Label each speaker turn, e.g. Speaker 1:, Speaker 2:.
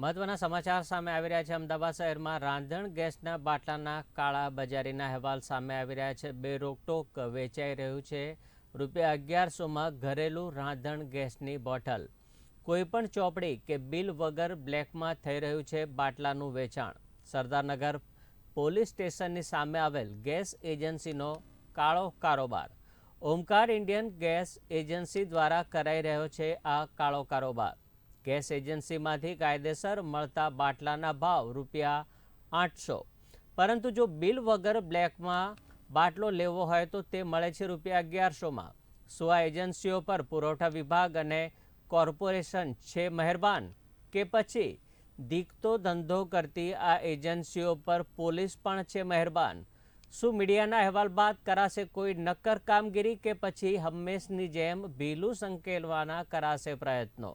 Speaker 1: મહત્વના સમાચાર સામે આવી રહ્યા છે. અમદાવાદ શહેરમાં રાંધણ ગેસના બાટલાના કાળા બજારીના અહેવાલ સામે આવી રહ્યા છે. બે રોકટોક વેચાઈ રહ્યું છે. રૂપિયા અગિયારસોમાં ઘરેલું રાંધણ ગેસની બોટલ. કોઈપણ ચોપડી કે બિલ વગર બ્લેકમાં થઈ રહ્યું છે બાટલાનું વેચાણ. સરદારનગર પોલીસ સ્ટેશનની સામે આવેલ ગેસ એજન્સીનો કાળો કારોબાર. ઓમકાર ઇન્ડિયન ગેસ એજન્સી દ્વારા કરાઈ રહ્યો છે આ કાળો કારોબાર. ગેસ એજન્સીમાંથી કાયદેસર મળતા બાટલાના ભાવ રૂપિયા આઠસો. પરંતુ જો બિલ વગર બ્લેકમાં બાટલો લેવો હોય તો તે મળે છે રૂપિયા અગિયારસોમાં. શું આ એજન્સીઓ પર પુરવઠા વિભાગ અને કોર્પોરેશન છે મહેરબાન? કે પછી દીકતો ધંધો કરતી આ એજન્સીઓ પર પોલીસ પણ છે મહેરબાન? શું મીડિયાના અહેવાલ બાદ કરાશે કોઈ નક્કર કામગીરી કે પછી હંમેશની જેમ ભીલું સંકેલવાના કરાશે પ્રયત્નો?